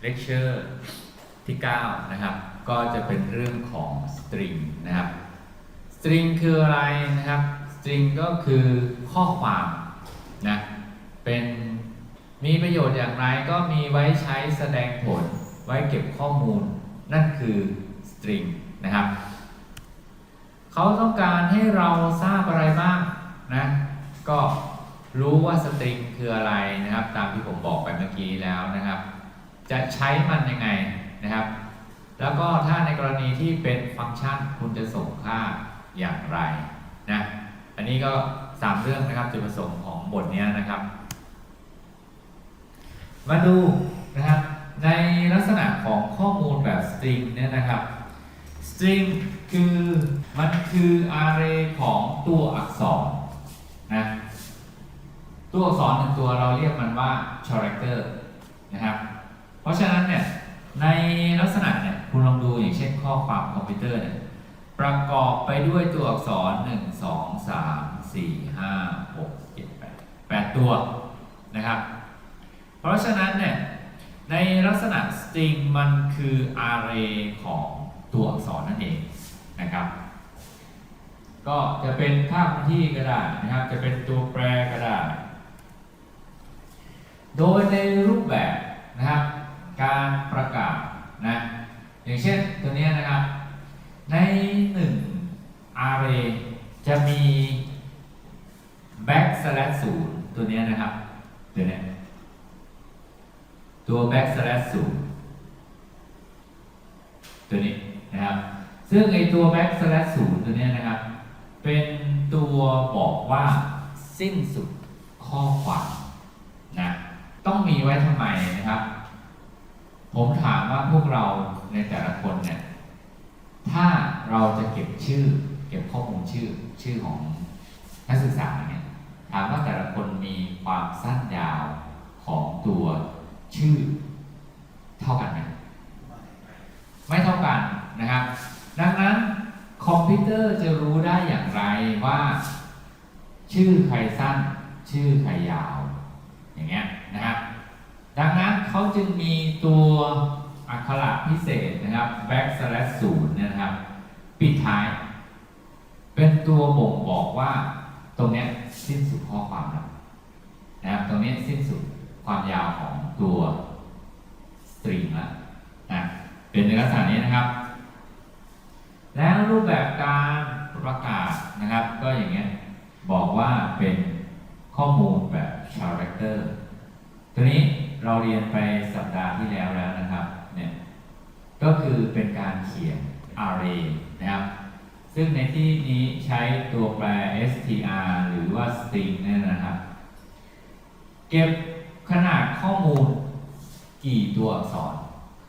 เลคเชอร์ที่ 9 นะครับ ก็จะเป็นเรื่องของสตริงนะครับสตริงคืออะไรนะครับสตริงก็คือข้อความนะเป็นมีประโยชน์อย่างไรก็มีไว้ใช้แสดงผล ไว้เก็บข้อมูล นั่นคือสตริงนะครับเขาต้องการให้เราทราบอะไรบ้างนะก็รู้ว่าสตริงคืออะไรนะครับ ตามที่ผมบอกไปเมื่อกี้แล้วนะครับ จะใช้มันยังไงนะครับ แล้วก็ถ้าในกรณีที่เป็นฟังก์ชันคุณจะส่งค่าอย่างไรนะอันนี้ก็สามเรื่องนะครับจุดประสงค์ของบทนี้นะครับ มาดูนะครับในลักษณะของข้อมูลแบบสตริงเนี่ยนะครับ string คือมันคือ array ของตัวอักษรนะตัวอักษรหนึ่งตัวเราเรียกมันว่า character นะครับ ราะฉะนั้นเนี่ยในลักษณะเนี่ยคุณลองดูอย่างเช่นข้อความคอมพิวเตอร์เนี่ยประกอบไปด้วยตัวอักษร 1 2 3 4 5 6 7 8 8 ตัวนะครับ เพราะฉะนั้นเนี่ยในลักษณะ string มันคือ array ของตัวอักษรนั่นเองนะครับ ก็จะเป็นค่าคงที่ก็ได้นะครับ จะเป็นตัวแปรก็ได้โดยในรูปแบบนะครับ การประกาศนะอย่างเช่นตัวนี้นะครับ ในหนึ่ง array จะมี back slash ศูนย์ตัวนี้นะครับ ตัวนี้ตัว back slash ศูนย์ตัวนี้นะครับ ซึ่งไอตัว back slash ศูนย์ตัวนี้นะครับ เป็นตัวบอกว่าสิ้นสุดข้อความนะต้องมีไว้ทำไมนะครับ ผมถามว่าพวกเราในแต่ละคนเนี่ย ถ้าเราจะเก็บชื่อ เก็บข้อมูลชื่อชื่อของนักศึกษาเนี่ย ถามว่าแต่ละคนมีความสั้นยาวของตัวชื่อเท่ากันไหมไม่เท่ากันนะครับ ดังนั้นคอมพิวเตอร์จะรู้ได้อย่างไรว่า ชื่อใครสั้น ชื่อใครยาว อย่างเงี้ยนะครับ ดังนั้น เขาจึงมีตัวอักขระพิเศษนะครับ back slash ศูนย์เนี่ยนะครับ ปิดท้าย เป็นตัวบ่งบอกว่าตรงเนี้ยสิ้นสุดข้อความแล้วนะครับตรงเนี้ยสิ้นสุดความยาวของตัว string แล้วนะเป็นในลักษณะนี้นะครับ แล้วรูปแบบการประกาศนะครับ ก็อย่างเงี้ยบอกว่าเป็นข้อมูลแบบ character ตัวนี้ เราเรียนไปสัปดาห์ที่แล้วแล้วนะครับเนี่ยก็คือเป็นการเขียน array นะครับ ซึ่งในที่นี้ใช้ตัวแปร str หรือว่า string เนี่ยนะครับ เก็บขนาดข้อมูลกี่ตัวอักษร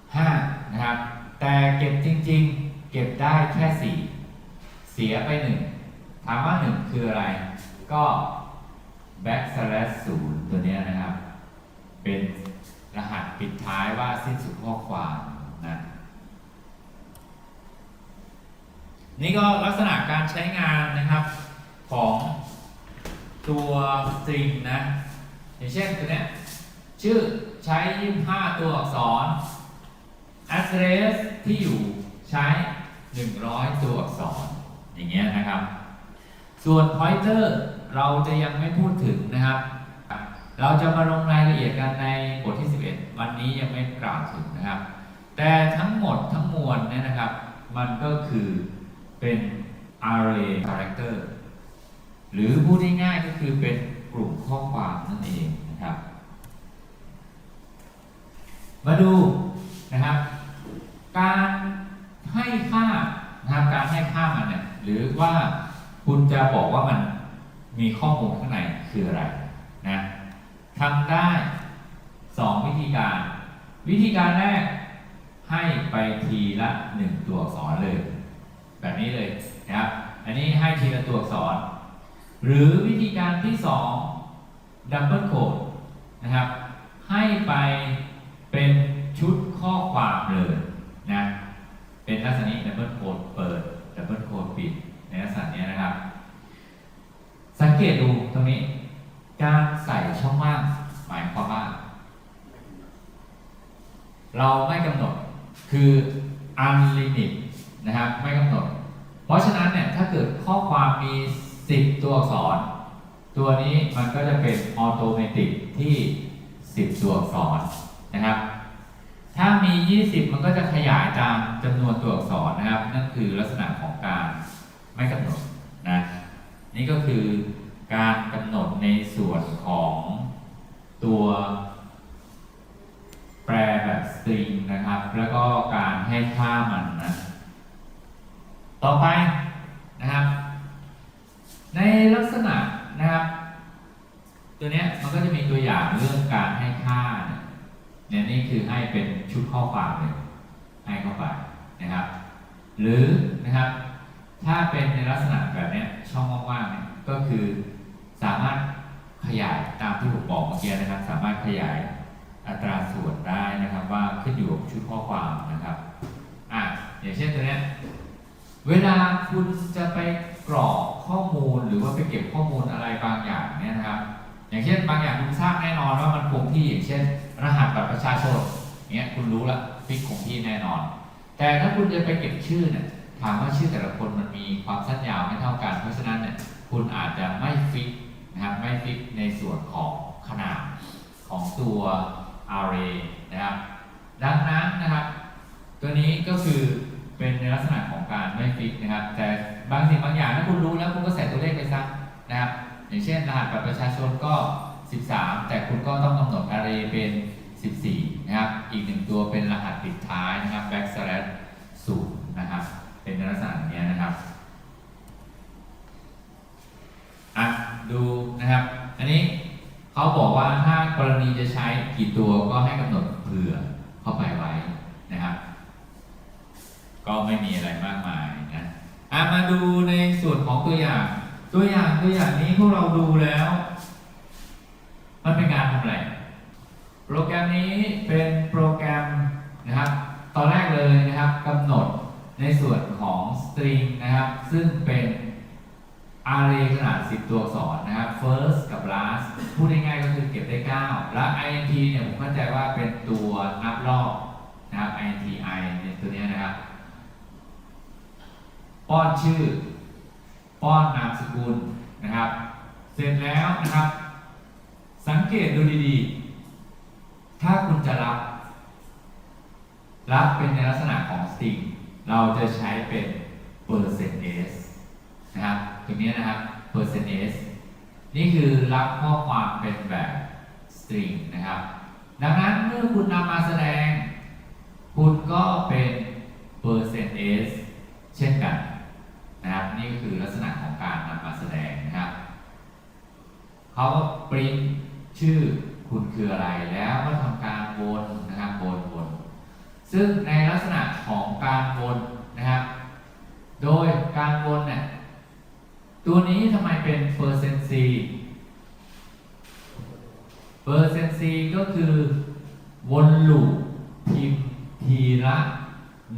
5 นะครับ แต่เก็บจริงๆ เก็บได้แค่ 4 เสียไป 1 ถามว่า 1 คืออะไร ก็ back slash 0 ตัวเนี้ยนะครับ เป็นรหัสปิดท้ายว่าสิ้นสุดข้อความนะนี่ก็ลักษณะการใช้งานนะครับของตัว string นะอย่างเช่นตัวนี้ชื่อใช้ 25 ตัวอักษร address ที่อยู่ใช้ 100 ตัวอักษร อย่างเงี้ยนะครับ ส่วน pointer เราจะยังไม่พูดถึงนะครับ เราจะมาลงรายละเอียดกันในบทที่ 11 วันนี้ยังไม่กล่าวถึงนะครับ แต่ทั้งหมดทั้งมวลเนี่ยนะครับ มันก็คือเป็น array character หรือพูดง่ายๆก็คือเป็นกลุ่มข้อความนั่นเองนะครับ มาดูนะครับ การให้ค่านะครับการให้ค่ามันเนี่ยหรือว่าคุณจะบอกว่ามันมีข้อมูลข้างในคืออะไร ทำได้2วิธีการ วิธีการแรกให้ไปทีละ1ตัวอักษรเลย แบบนี้เลยนะครับ อันนี้ให้ทีละตัวอักษร หรือวิธีการที่2ดับเบิลโคดนะครับ ให้ไปเป็นชุดข้อความเลยนะเป็นลักษณะนี้ดับเบิลโคดเปิดดับเบิลโคดปิดในลักษณะนี้นะครับ สังเกตดูตรงนี้ การใส่ช่องว่างหมายความว่า เราไม่กำหนดคือ unlimit นะครับไม่กำหนด เพราะฉะนั้นเนี่ยถ้าเกิดข้อความมี 10 ตัวอักษร ตัวนี้มันก็จะเป็นออโตเมติกที่ 10 ตัวอักษรนะครับ ถ้ามี 20 มันก็จะขยายตามจำนวนตัวอักษรนะครับ นั่นคือลักษณะของการไม่กำหนดนะนี่ก็คือ การกำหนดในส่วนของตัวแปรแบบสตริงนะครับ แล้วก็การให้ค่ามันนะต่อไปนะครับ ในลักษณะนะครับ ตัวเนี้ยมันก็จะมีตัวอย่างเรื่องการให้ค่าเนี่ยนี่คือให้เป็นชุดข้อความเลยให้เข้าไปนะครับ หรือนะครับ ถ้าเป็นในลักษณะแบบเนี้ยช่องว่างๆเนี่ยก็คือ สามารถขยายตามที่ผมบอกเมื่อกี้นะครับ สามารถขยายอัตราส่วนได้นะครับ ว่าขึ้นอยู่กับชุดข้อความนะครับอะอย่างเช่นตัวเนี้ยเวลาคุณจะไปกรอกข้อมูลหรือว่าไปเก็บข้อมูลอะไรบางอย่างเนี่ยนะครับ อย่างเช่นบางอย่างคุณทราบแน่นอนว่ามันคงที่อย่างเช่น รหัสบัตรประชาชนเนี้ยคุณรู้ละฟิกคงที่แน่นอน แต่ถ้าคุณจะไปเก็บชื่อเนี่ยถามว่าชื่อแต่ละคนมันมีความสั้นยาวไม่เท่ากัน เพราะฉะนั้นเนี่ยคุณอาจจะไม่ฟิก นะครับไม่ฟิกในส่วนของขนาดของตัว array นะครับดังนั้นนะครับ ตัวนี้ก็คือเป็นในลักษณะของการไม่ฟิกนะครับ แต่บางสิ่งบางอย่างถ้าคุณรู้แล้วคุณก็ใส่ตัวเลขไปซะนะครับอย่างเช่นรหัสบัตรประชาชนก็ 13 แต่คุณก็ต้องกำหนด array เป็น 14 นะครับ อีกหนึ่งตัวเป็นรหัสปิดท้ายนะครับ backslash ศูนย์นะครับ เป็นในลักษณะอย่างนี้นะครับ อะ ดูนะครับ อันนี้เขาบอกว่าถ้ากรณีจะใช้กี่ตัวก็ให้กำหนดเผื่อเข้าไปไว้นะครับ ก็ไม่มีอะไรมากมายนะอะมาดูในส่วนของตัวอย่าง ตัวอย่างตัวอย่างนี้พวกเราดูแล้ว มันเป็นการทำอะไร โปรแกรมนี้เป็นโปรแกรมนะครับ ตอนแรกเลยนะครับกำหนดในส่วนของ string นะครับ ซึ่งเป็น array ขนาด 10 ตัวอักษรนะครับ first กับ last พูดง่ายๆก็คือเก็บได้ 9 และ int เนี่ยผมเข้าใจว่าเป็นตัวนับรอบนะครับ int i เนี่ยตัวเนี้ยนะครับ ป้อนชื่อ ป้อนนามสกุลนะครับ เสร็จแล้วนะครับ สังเกตดูดีๆ ถ้าคุณจะรับ รับเป็นในลักษณะของ string เราจะใช้เป็น percent s นะครับ ตรงนี้นะครับ percent s นี่คือรับข้อความเป็นแบบ string นะครับ ดังนั้นเมื่อคุณนำมาแสดง คุณก็เป็น percent s เช่นกันนะครับ นี่ก็คือลักษณะของการนำมาแสดงนะครับเขาก็ปริ้นชื่อคุณคืออะไรแล้วก็ทำการวนนะครับวนวนซึ่งในลักษณะของการวนนะครับ โดยการวนเนี่ย ตัวนี้ทำไมเป็นเปอร์เซนต์ซีเปอร์เซนต์ซีก็คือวนลูปพิมพ์ทีละ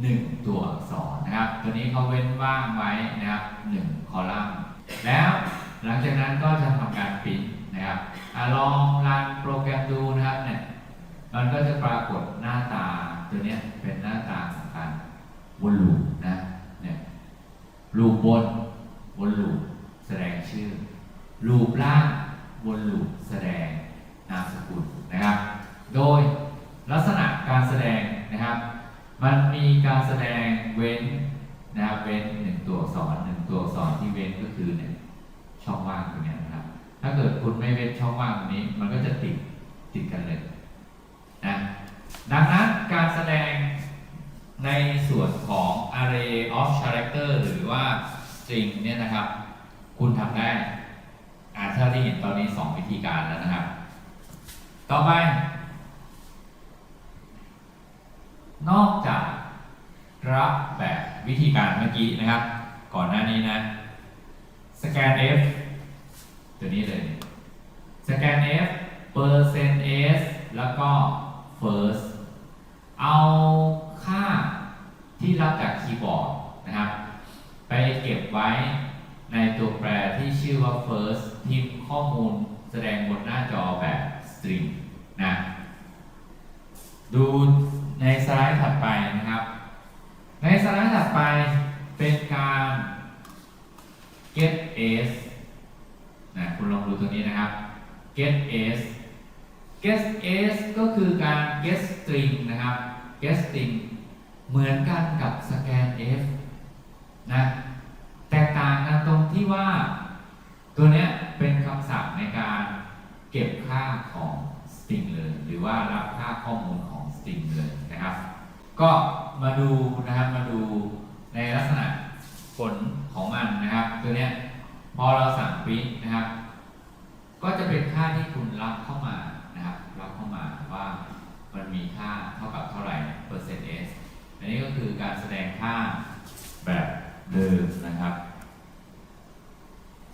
หนึ่งตัวอักษรนะครับ ตัวนี้เขาเว้นว่างไว้นะครับหนึ่งคอลัมน์ แล้วหลังจากนั้นก็จะทำการปริ้นนะครับอลองรันโปรแกรมดูนะครับเนี่ยมันก็จะปรากฏหน้าตาตัวนี้เป็นหน้าตาของการวนลูปนะเนี่ยลูปบนวนลูป แสดงชื่อลูปล่างวนลูปแสดงนามสกุลนะครับ โดยลักษณะการแสดงนะครับ มันมีการแสดงเว้นนะครับเว้นหนึ่งตัวอักษรหนึ่งตัวอักษรที่เว้นก็คือเนี่ยช่องว่างตรงเนี้ยนะครับ ถ้าเกิดคุณไม่เว้นช่องว่างตรงนี้ มันก็จะติดติดกันเลยนะดังนั้นการแสดงในส่วนของ array of character หรือว่า string เนี่ยนะครับ คุณทำได้อาเท่าที่เห็นตอนนี้ 2 วิธีการแล้วนะครับ ต่อไป นอกจากรับแบบวิธีการเมื่อกี้นะครับ ก่อ นี้นะ สแกน F ตัวนี้เลย สแกน F percent s แล้วก็ first เอาค่าที่รับจากคีย์บอร์ดนะครับ ไปเก็บไว้ในตัวแปรที่ชื่อว่า first พิมพ์ข้อมูลแสดงบนหน้าจอแบบ string นะ ดู ในสไลด์ถัดไปนะครับ ในสไลด์ถัดไปเป็นการ get s นะคุณลองดูตัวนี้นะครับ get s get s ก็คือการ get string นะครับ get string เหมือนกันกับ scan f นะแตกต่างกันตรงที่ว่า ตัวเนี้ยเป็นคำสั่งในการเก็บค่าของ string เลย หรือว่ารับค่าข้อมูลของ string เลยนะครับ ก็มาดูนะครับมาดูในลักษณะผลของมันนะครับ ตัวเนี้ยพอเราสั่งปริ้นนะครับ ก็จะเป็นค่าที่คุณรับเข้ามานะครับ รับเข้ามาว่ามันมีค่าเท่ากับ อันนี้ก็คือการแสดงค่าแบบเดิมนะครับ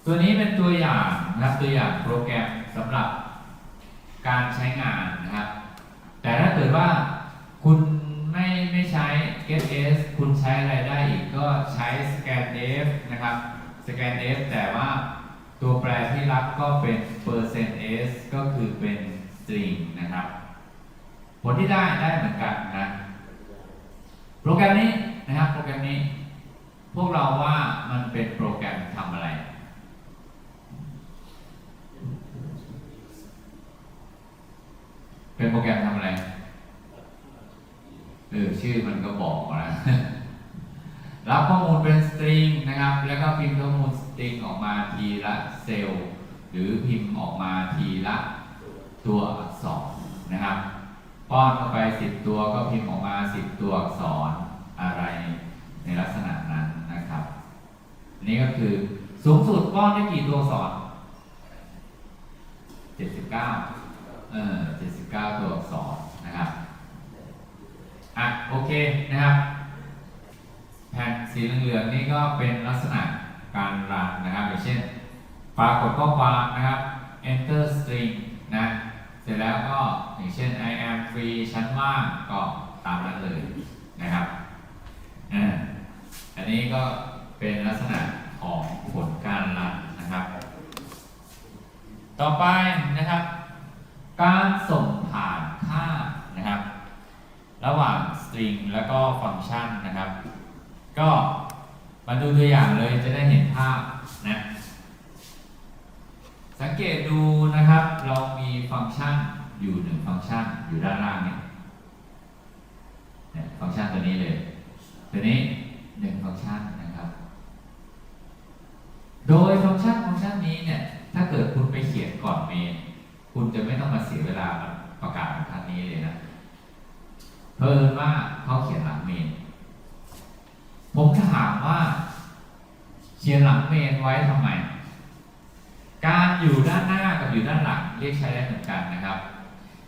ตัวนี้เป็นตัวอย่างนะครับตัวอย่างโปรแกรมสำหรับการใช้งานนะครับ แต่ถ้าเกิดว่าคุณไม่ไม่ใช้ get s คุณใช้อะไรได้อีกก็ใช้ ScanF นะครับ ScanF แต่ว่าตัวแปรที่รับก็เป็น percent s ก็คือเป็น string นะครับ ผลที่ได้ได้เหมือนกันนะ รแกรมนี้นะครับโปรแกรมนี้ พวกเราว่ามันเป็นโปรแกรมทำอะไร เป็นโปรแกรมทำอะไรเออชื่อมันก็บอกนะรับข้อมูลเป็นสตริงนะครับ แล้วก็พิมพ์ข้อมูลสตริงออกมาทีละเซลล์หรือพิมพ์ออกมาทีละตัวอักษรนะครับ ป้อนเข้าไป10ตัวก็พิมพ์ออกมา10ตัวอักษรอะไรในลักษณะนั้นนะครับ นี่ก็คือสูงสุดป้อนได้กี่ตัวอักษร79เก้าเออ79ตัวอักษรนะครับอะโอเคนะครับแผ่นสีเหลืองๆนี่ก็เป็นลักษณะการรันนะครับอย่างเช่นปรากฏข้อความนะครับ enter string นะ ร็จแล้วก็อย่างเช่น I am free ชั้นว่างก็ตามนั้นเลยนะครับอันนี้ก็เป็นลักษณะของผลการรันนะครับ ต่อไปนะครับ การส่งผ่านค่านะครับ ระหว่าง string แล้วก็ฟังก์ชันนะครับ ก็มาดูตัวอย่างเลยจะได้เห็นภาพนะ สังเกตดูนะครับ เรามีฟังก์ชันอยู่หนึ่งฟังก์ชันอยู่ด้านล่างเนี่ยฟังก์ชันตัวนี้เลยตัวนี้หนึ่งฟังก์ชันนะครับ โดยฟังก์ชันฟังก์ชันนี้เนี่ย ถ้าเกิดคุณไปเขียนก่อนเมนคุณจะไม่ต้องมาเสียเวลาประกาศบรรทัดนี้เลยนะเพิ่นว่าเขาเขียนหลังเมนผมถามว่า เขียนหลังเมนไว้ทำไม การอยู่ด้านหน้ากับอยู่ด้านหลังเรียกใช้ได้เหมือนกันนะครับ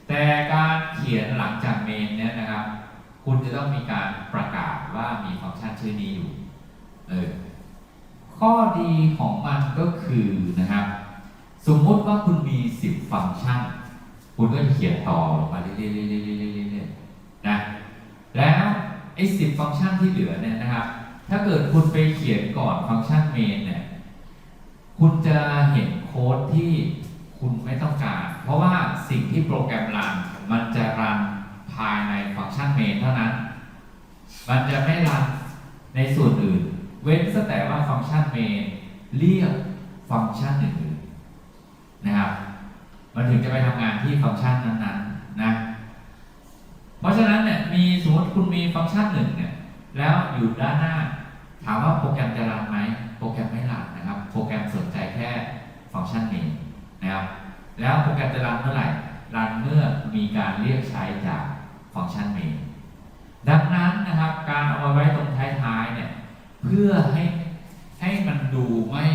แต่การเขียนหลังจากเมนเนี่ยนะครับ คุณจะต้องมีการประกาศว่ามีฟังก์ชันชื่อนี้อยู่เออข้อดีของมันก็คือนะครับ สมมติว่าคุณมี 10 ฟังก์ชัน คุณก็จะเขียนต่อลงมาเรื่อยๆๆๆๆนะแล้วไอ้สิบฟังก์ชันที่เหลือเนี่ยนะครับ ถ้าเกิดคุณไปเขียนก่อนฟังก์ชันเมนเนี่ยคุณจะเห็น โค้ดที่คุณไม่ต้องการ เพราะว่าสิ่งที่โปรแกรมรันมันจะรันภายในฟังก์ชันเมนเท่านั้น มันจะไม่รันในส่วนอื่น เว้นแต่ว่าฟังก์ชันเมนเรียกฟังก์ชันอื่นๆนะครับ มันถึงจะไปทำงานที่ฟังก์ชันนั้นๆนะ เพราะฉะนั้นเนี่ยมีสมมติคุณมีฟังก์ชันหนึ่งเนี่ยแล้วอยู่ด้านหน้า ถามว่าโปรแกรมจะรันไหมโปรแกรมไม่รันนะครับ โปรแกรมสนใจแค่ ฟังก์ชันนี้นะครับแล้วโปรแกรมจะรันเมื่อไหร่รันเมื่อมีการเรียกใช้จากฟังก์ชันเมนดังนั้นนะครับการเอามาไว้ตรงท้ายๆเนี่ยเพื่อให้ให้มันดูไม่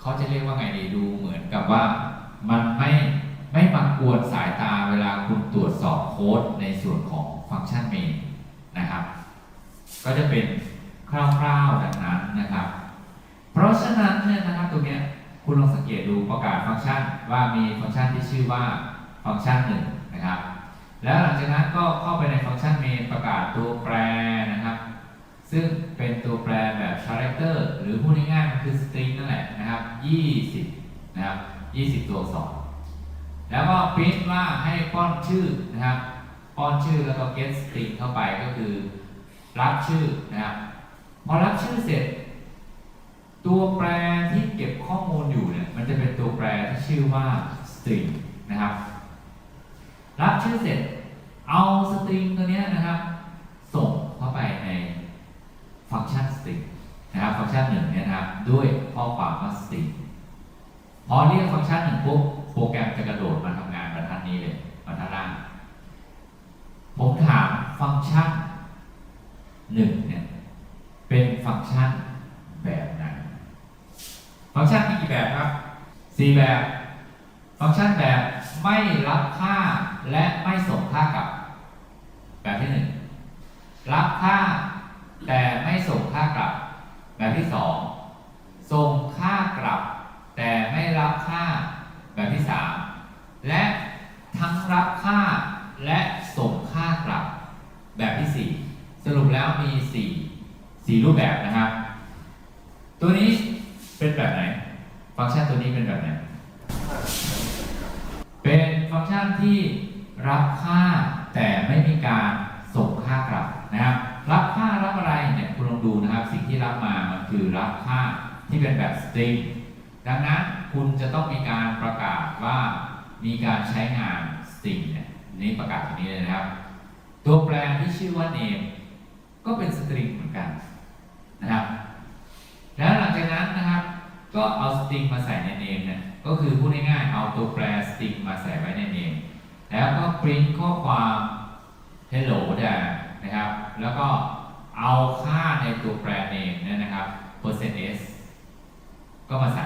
เขาจะเรียกว่าไงดีดูเหมือนกับว่ามันไม่ไม่มากวนสายตาเวลาคุณตรวจสอบโค้ดในส่วนของฟังก์ชันเมนนะครับ ก็จะเป็นคร่าวๆดังนั้นนะครับ เพราะฉะนั้นเนี่ยนะครับตรงเนี้ย คุณลองสังเกตดูประกาศฟังก์ชันว่ามีฟังก์ชันที่ชื่อว่าฟังก์ชันหนึ่งนะครับ แล้วหลังจากนั้นก็เข้าไปในฟังก์ชันเมนประกาศตัวแปรนะครับ ซึ่งเป็นตัวแปรแบบ character หรือพูดง่ายๆมันคือ string นั่นแหละนะครับ20นะครับ20 ตัวอักษรแล้วก็พิมพ์ว่าให้ป้อนชื่อนะครับป้อนชื่อแล้วก็ get string เข้าไปก็คือ รับชื่อนะครับพอรับชื่อเสร็จ ตัวแปรที่เก็บข้อมูลอยู่เนี่ยมันจะเป็นตัวแปรที่ชื่อว่า string นะครับ รับชื่อเสร็จ เอาสตริงตัวเนี้ยนะครับ ส่งเข้าไปในฟังก์ชัน string นะครับ ฟังก์ชันหนึ่งเนี่ยนะครับ ด้วยข้อความว่า string พอเรียกฟังก์ชันหนึ่งปุ๊บโปรแกรมจะกระโดดมาทำงานบรรทัดนี้เลยบรรทัดล่าง ผมถามฟังก์ชันหนึ่งเนี่ยเป็นฟังก์ชันแบบไหน ฟังก์ชันมีกี่แบบครับ4แบบ ฟังก์ชันแบบไม่รับค่าและไม่ส่งค่ากลับ แบบที่ 1 รับค่าแต่ไม่ส่งค่ากลับ แบบที่ 2 ที่เป็นแบบ string ดังนั้นคุณจะต้องมีการประกาศว่ามีการใช้งาน string เนี่ยนี่ประกาศตรงนี้เลยนะครับ ตัวแปรที่ชื่อว่า name ก็เป็น string เหมือนกันนะครับแล้วหลังจากนั้นนะครับ ก็เอา string มาใส่ใน name เนี่ยก็คือพูดง่ายๆเอาตัวแปร string มาใส่ไว้ใน name แล้วก็ print ข้อความ hello ได้นะครับ แล้วก็เอาค่าในตัวแปร name เนี่ยนะครับ percent s ก็มาใส่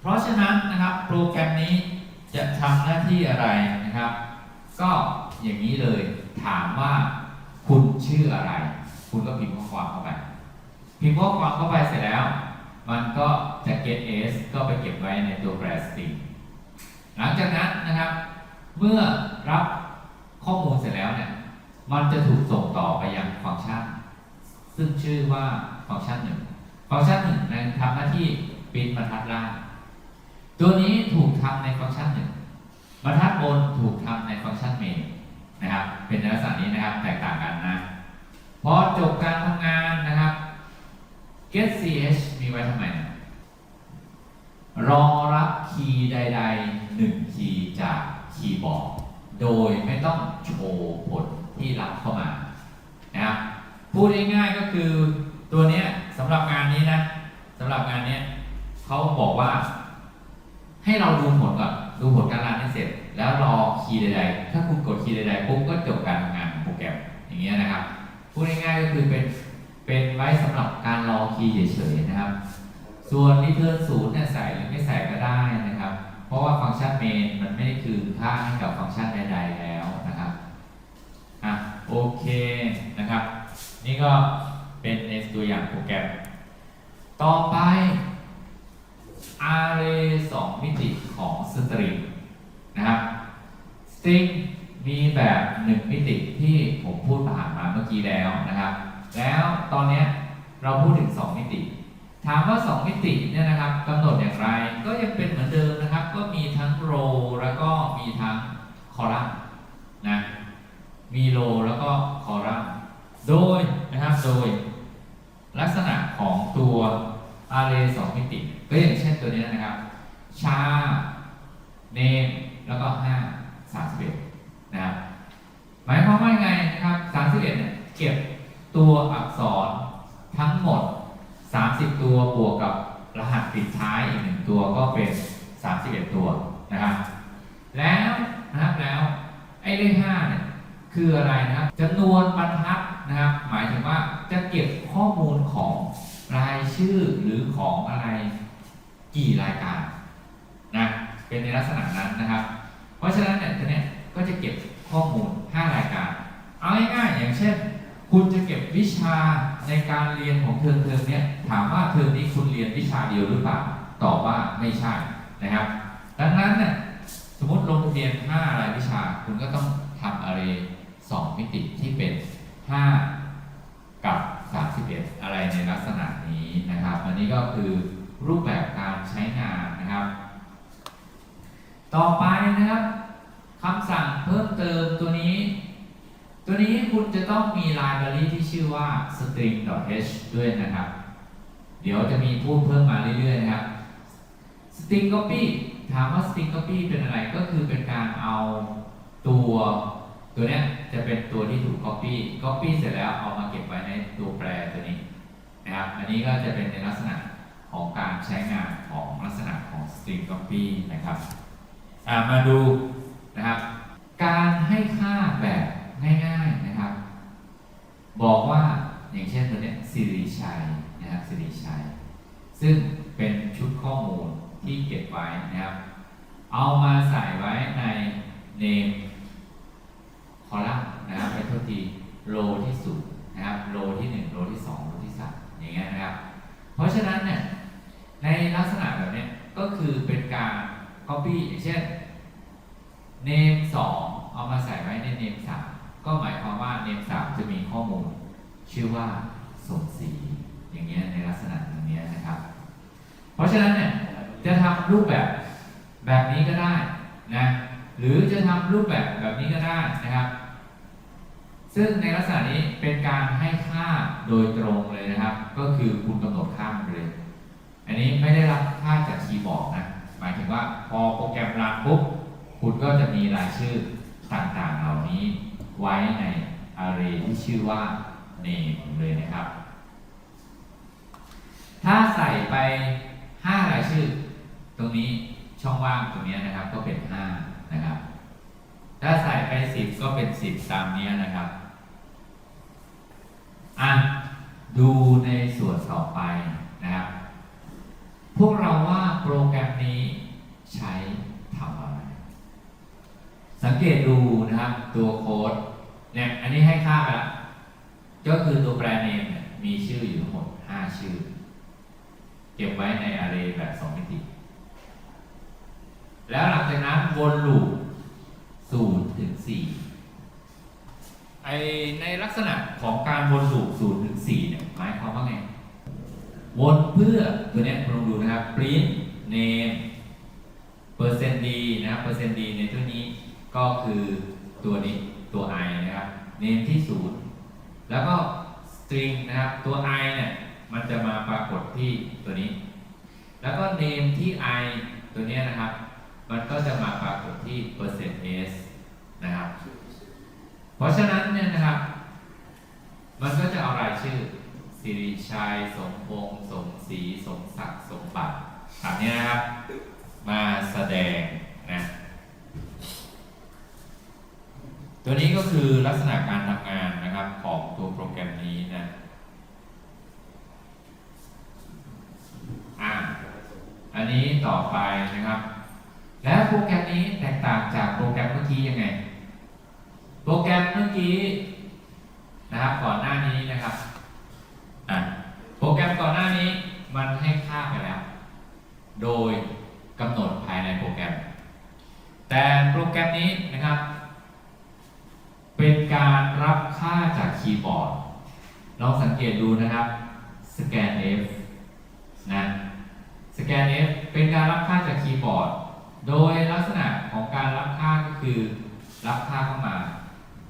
เพราะฉะนั้นนะครับโปรแกรมนี้จะทำหน้าที่อะไรนะครับ ก็อย่างนี้เลยถามว่าคุณชื่ออะไร คุณก็พิมพ์ข้อความเข้าไป พิมพ์ข้อความเข้าไปเสร็จแล้ว มันก็จะ get s ก็ไปเก็บไว้ในตัวแปร string หลังจากนั้นนะครับ เมื่อรับข้อมูลเสร็จแล้วเนี่ยมันจะถูกส่งต่อไปยังฟังก์ชัน ซึ่งชื่อว่าฟังก์ชันหนึ่ง ฟังก์ชันหนึ่งในทำหน้าที่ปริ้นบรรทัดล่าง ตัวนี้ถูกทำในฟังก์ชันหนึ่งบรรทัดบนถูกทำในฟังก์ชันเมนนะครับ เป็นลักษณะนี้นะครับแตกต่างกันนะพอจบการทำงานนะครับ get ch มีไว้ทำไมนะรอรับคีย์ใดๆหนึ่งคีย์จากคีย์บอร์ดโดยไม่ต้องโชว์ผลที่รับเข้ามานะครับพูดง่ายๆก็คือตัวเนี้ย สำหรับงานนี้นะสำหรับงานเนี้ยเขาบอกว่า ให้เราดูผลก่อนดูผลการรันให้เสร็จ แล้วรอคีย์ใดๆ ถ้าคุณกดคีย์ใดๆปุ๊บก็จบการทำงานโปรแกรมอย่างเงี้ยนะครับพูดง่ายๆก็คือเป็นเป็นไว้สำหรับการรอคีย์เฉยๆนะครับ ส่วน return ศูนย์เนี่ยใส่หรือไม่ใส่ก็ได้นะครับ เพราะว่าฟังก์ชัน main มันไม่ได้คืนค่าให้กับฟังก์ชันใด ๆแล้วนะครับอะโอเคนะครับ นี่ก็ ตัวอย่างโปรแกรม ต่อไป array 2 มิติของ string นะครับ string มีแบบ 1 มิติที่ผมพูดผ่านมาเมื่อกี้แล้วนะครับ แล้วตอนนี้เราพูดถึง 2 มิติ ถามว่า 2 มิติเนี่ยนะครับกำหนดอย่างไรก็ยังเป็นเหมือนเดิมนะครับ ก็มีทั้ง row แล้วก็มีทั้ง column นะมี row แล้วก็ column โดยนะครับโดย ลักษณะของตัว array 2มิติ ก็อย่างเช่นตัวนี้นะครับ ชา name แล้วก็5 31นะครับหมายความว่าไงนะครับ31เนี่ยเก็บตัวอักษรทั้งหมด 30 ตัวบวกกับรหัสปิดท้ายอีกหนึ่งตัวก็เป็น 31 ตัวนะครับแล้วนะครับแล้วไอ้เลข5เนี่ยคืออะไรนะครับจำนวนบรรทัด นะครับหมายถึงว่าจะเก็บข้อมูลของรายชื่อหรือของอะไรกี่รายการนะเป็นในลักษณะนั้นนะครับ เพราะฉะนั้นเนี่ยตัวเนี้ยก็จะเก็บข้อมูล 5 รายการ เอาง่ายๆอย่างเช่น คุณจะเก็บวิชาในการเรียนของเทอมเทอมเนี้ยถามว่าเทอมนี้คุณเรียนวิชาเดียวหรือเปล่าตอบว่าไม่ใช่นะครับ ดังนั้นเนี่ยสมมติลงทะเบียน 5 รายวิชา คุณก็ต้องทำอะไร 2 มิติที่เป็น 5 กับ 31 อะไรในลักษณะนี้นะครับ อันนี้ก็คือรูปแบบการใช้งานนะครับ ต่อไปนะครับคำสั่งเพิ่มเติมตัวนี้ ตัวนี้คุณจะต้องมี library ที่ชื่อว่า string.h ด้วยนะครับ เดี๋ยวจะมีพูดเพิ่มมาเรื่อยๆนะครับ string copy ถามว่า string copy เป็นอะไรก็คือเป็นการเอาตัว ตัวเนี้ยจะเป็นตัวที่ถูก copy copy เสร็จแล้วเอามาเก็บไว้ในตัวแปรตัวนี้นะครับอันนี้ก็จะเป็นในลักษณะของการใช้งานของลักษณะของ string copy นะครับมาดูนะครับ การให้ค่าแบบง่ายๆนะครับ บอกว่าอย่างเช่นตัวนี้สิริชัยนะครับสิริชัย ซึ่งเป็นชุดข้อมูลที่เก็บไว้นะครับ เอามาใส่ไว้ใน name อลัมน์นะครับเป็นตัวทีโลที่ศูนย์นะครับโลที่หนึ่งโลที่สองโลที่สามอย่างเงี้ยนะครับ เพราะฉะนั้นเนี่ยในลักษณะแบบเนี้ยก็คือเป็นการ copy อย่างเช่น name สองเอามาใส่ไว้ใน name สามก็หมายความว่า name สามจะมีข้อมูล ชื่อว่าสมศรีอย่างเงี้ยในลักษณะอย่างเนี้ยนะครับ เพราะฉะนั้นเนี่ยจะทำรูปแบบแบบนี้ก็ได้นะหรือจะทำรูปแบบแบบนี้ก็ได้นะครับ ซึ่งในลักษณะนี้เป็นการให้ค่าโดยตรงเลยนะครับ ก็คือคุณกำหนดค่ามันเลย อันนี้ไม่ได้รับค่าจากคีย์บอร์ดนะหมายถึงว่าพอโปรแกรมรันปุ๊บคุณก็จะมีรายชื่อต่างๆเหล่านี้ ไว้ใน array ที่ชื่อว่า name เลยนะครับ ถ้าใส่ไป 5 รายชื่อ ตรงนี้ช่องว่างตรงนี้นะครับก็เป็น 5 นะครับ ถ้าใส่ไป10ก็เป็น10ตามนี้นะครับ อะ ดูในส่วนต่อไปนะครับ พวกเราว่าโปรแกรมนี้ใช้ทำอะไร สังเกตดูนะครับ ตัวโค้ดเนี่ย อันนี้ให้ค่าไปแล้วก็คือตัวแบรนด์เนมเนี่ยมีชื่ออยู่ทั้งหมด 5 ชื่อ เก็บไว้ใน array แบบ 2 มิติ แล้วหลังจากนั้นวนลูป 0ถึง4ไอในลักษณะของการวนลูป0ถึง4เนี่ยหมายความว่าไง วนเพื่อตัวเนี้ยลองดูนะครับ print name เปอร์เซ็นต์ดีนะครับเปอร์เซ็นต์ดีในตัวนี้ก็คือตัวนี้ตัว i นะครับ name ที่0แล้วก็ string นะครับตัว i เนี่ยมันจะมาปรากฏที่ตัวนี้ แล้วก็ name ที่ i ตัวเนี้ยนะครับ มันก็จะมาปรากฏที่ percent s นะครับ เพราะฉะนั้นเนี่ยนะครับ มันก็จะเอารายชื่อสิริชัย สมพงษ์สมศรีสมศักดิ์สมบัติแบบนี้นะครับ มาแสดงนะตัวนี้ก็คือลักษณะการทำงานนะครับของตัวโปรแกรมนี้นะอ่าอันนี้ต่อไปนะครับ แล้วโปรแกรมนี้แตกต่างจากโปรแกรมเมื่อกี้ยังไง โปรแกรมเมื่อกี้นะครับก่อนหน้านี้นะครับโปรแกรมก่อนหน้านี้มันให้ค่าไปแล้ว โดยกำหนดภายในโปรแกรม แต่โปรแกรมนี้นะครับ เป็นการรับค่าจากคีย์บอร์ดลองสังเกตดูนะครับ scan f นะ scan f เป็นการรับค่าจากคีย์บอร์ด โดยลักษณะของการรับค่าก็คือรับค่าเข้ามา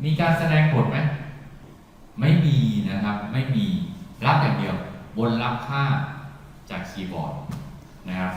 มีการแสดงผลไหมไม่มีนะครับ ไม่มีรับอย่างเดียว บนรับค่าจากคีย์บอร์ดนะครับ